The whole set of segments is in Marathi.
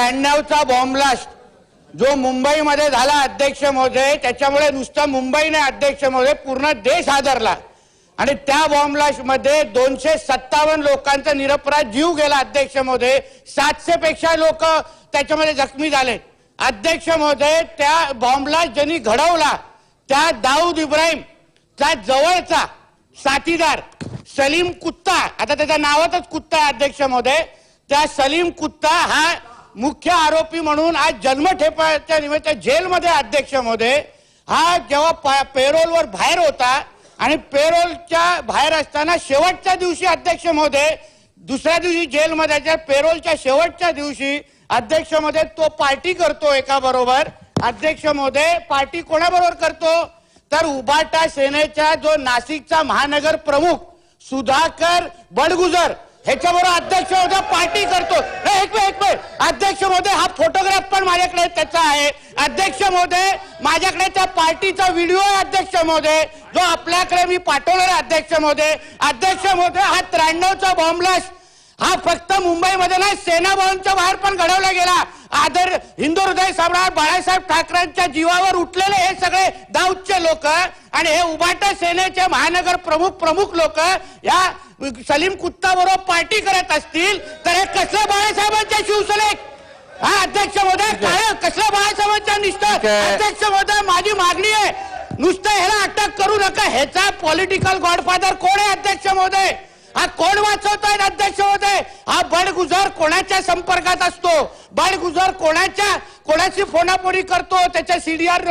ब्याण्णवचा बॉम्बलास्ट जो मुंबईमध्ये झाला अध्यक्ष महोदय त्याच्यामुळे नुसतं मुंबई नाही अध्यक्ष महोदय पूर्ण देश हादरला आणि त्या बॉम्ब दोनशे सत्तावन्न लोकांचा निरपराध जीव गेला अध्यक्ष महोदय. सातशे पेक्षा लोक त्याच्यामध्ये जखमी झाले. अध्यक्ष महोदय त्या बॉम्बला ज्यांनी घडवला त्या दाऊद इब्राहिम त्या जवळचा साथीदार सलीम कुत्ता आता त्याच्या नावातच कुत्ता आहे अध्यक्ष महोदय. त्या सलीम कुत्ता हा मुख्य आरोपी म्हणून आज जन्मठेपाच्या निमित्त जेलमध्ये अध्यक्ष महोदय हा जेव्हा पेरोलवर बाहेर होता आणि पेरोलच्या बाहेर असताना शेवटच्या दिवशी अध्यक्ष महोदय दुसऱ्या दिवशी जेलमध्ये पेरोलच्या शेवटच्या दिवशी अध्यक्ष महोदय तो पार्टी करतो एका बरोबर. अध्यक्ष महोदय पार्टी कोणाबरोबर करतो? तर उबाटा सेनेचा जो नाशिकचा महानगर प्रमुख सुधाकर बडगुजर. ह्याच्याबरोबर अध्यक्ष महोदय पार्टी करतो. एक वेळ एक वेळ अध्यक्ष महोदय हा फोटोग्राफ पण माझ्याकडे त्याचा आहे. अध्यक्ष महोदय माझ्याकडे त्या पार्टीचा व्हिडिओ आहे अध्यक्ष महोदय. जो आपल्याकडे मी पाठवलेला आहे अध्यक्ष महोदय. अध्यक्ष महोदय हा त्र्याण्णवचा बॉम्बलास्ट हा फक्त मुंबईमध्ये नाही सेना भवनच्या बाहेर पण घडवला गेला. आदर हिंदू हृदय सम्राट बाळासाहेब ठाकरेंच्या जीवावर उठलेले हे सगळे दाऊदचे लोक आणि हे उबाटा सेनेचे महानगर प्रमुख प्रमुख लोक या सलीम कुत्ता बरोबर पार्टी करत असतील तर हे कसलं बाळासाहेबांच्या शिवसैनिक हा अध्यक्ष महोदय काय कसल्या बाळासाहेबांच्या निष्ठा. अध्यक्ष महोदय माझी मागणी आहे नुसतं ह्याला अटक करू नका ह्याचा पॉलिटिकल गॉडफादर कोण आहे अध्यक्ष महोदय? हा कोण वाचवतोय अध्यक्ष महोदय? हा बडगुजर कोणाच्या संपर्कात असतो? बडगुजर कोणाच्या कोणाची फोनाफोनी करतो? त्याच्या सीडीआर.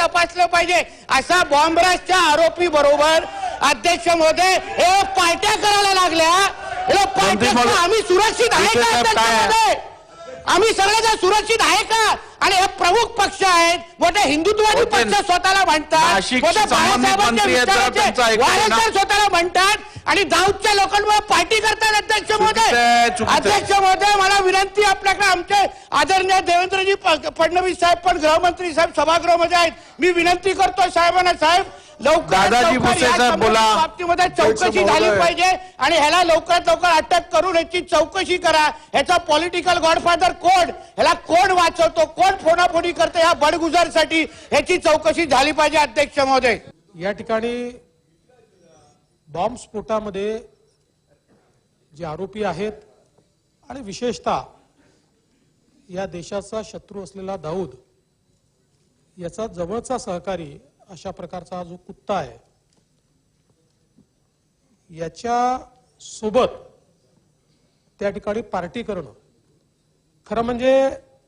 तपासलं पाहिजे. असा बॉम्बराजच्या आरोपी बरोबर अध्यक्ष महोदय हे पार्ट्या करायला लागल्या. पार्ट्या आम्ही सुरक्षित आहे का आम्ही सगळेजण सुरक्षित आहे का? आणि हे प्रमुख पक्ष आहेत. मोठे हिंदुत्ववादी होते. पक्ष स्वतःला म्हणतात. मोठे बाळासाहेबांच्या विचाराचे स्वतःला म्हणतात. आणि दाऊदच्या लोकांमुळे पार्टी करतात अध्यक्ष महोदय. अध्यक्ष महोदय मला विनंती आपल्याकडे. आमचे आदरणीय देवेंद्रजी फडणवीस साहेब पण गृहमंत्री साहेब सभागृहामध्ये आहेत. मी विनंती करतो साहेबांना साहेब दादाजी भुसे साहेब बोला. बाबतीमध्ये चौकशी झाली. पाहिजे आणि ह्याला लवकरात लवकर अटक करून ह्याची चौकशी करा. ह्याचा पॉलिटिकल गॉडफादर कोण? ह्याला कोण वाचवतो? कोण फोनाफोनी करतो? ह्या बडगुजरसाठी ह्याची चौकशी झाली पाहिजे अध्यक्ष महोदय. या ठिकाणी बॉम्ब स्फोटामध्ये जे आरोपी आहेत आणि विशेषतः या देशाचा शत्रू असलेला दाऊद याचा जवळचा सहकारी अशा प्रकारचा हा जो कुत्ता आहे याच्या सोबत त्या ठिकाणी पार्टी करणं. खरं म्हणजे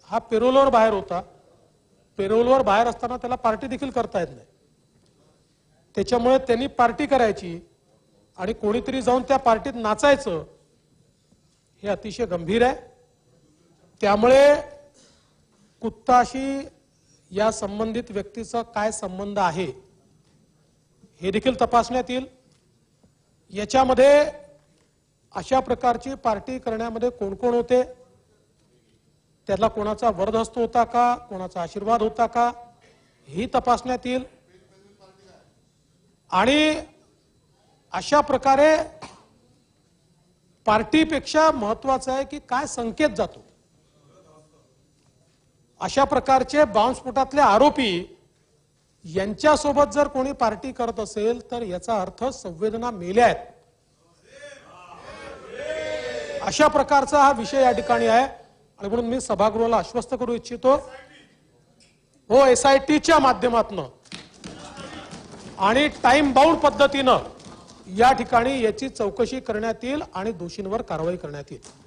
हा पेरोलवर बाहेर होता. पेरोलवर बाहेर असताना त्याला पार्टी देखील करता येत नाही. त्याच्यामुळे त्यांनी पार्टी करायची आणि कोणीतरी जाऊन त्या पार्टीत नाचायचं हे अतिशय गंभीर आहे. त्यामुळे कुत्ताशी या संबंधित व्यक्तीचा काय संबंध आहे हे देखील तपासण्यात येईल. याच्यामध्ये अशा प्रकारची पार्टी करण्यामध्ये कोण कोण होते? त्याला कोणाचा वरदहस्त होता का? कोणाचा आशीर्वाद होता का? ही तपासण्यात येईल. आणि अशा प्रकारे पार्टीपेक्षा महत्वाचं आहे की काय संकेत जातो. अशा प्रकारचे बॉम्बस्फोटातले आरोपी यांच्यासोबत जर कोणी पार्टी करत असेल तर याचा अर्थ संवेदना मेल्या आहेत. अशा प्रकारचा हा विषय या ठिकाणी आहे. आणि म्हणून मी सभागृहाला आश्वस्त करू इच्छितो. हो एस आय टीच्या माध्यमातून. आणि टाइम बाउंड पद्धतीनं या ठिकाणी याची चौकशी करण्यात येईल आणि दोषींवर कारवाई करण्यात येईल.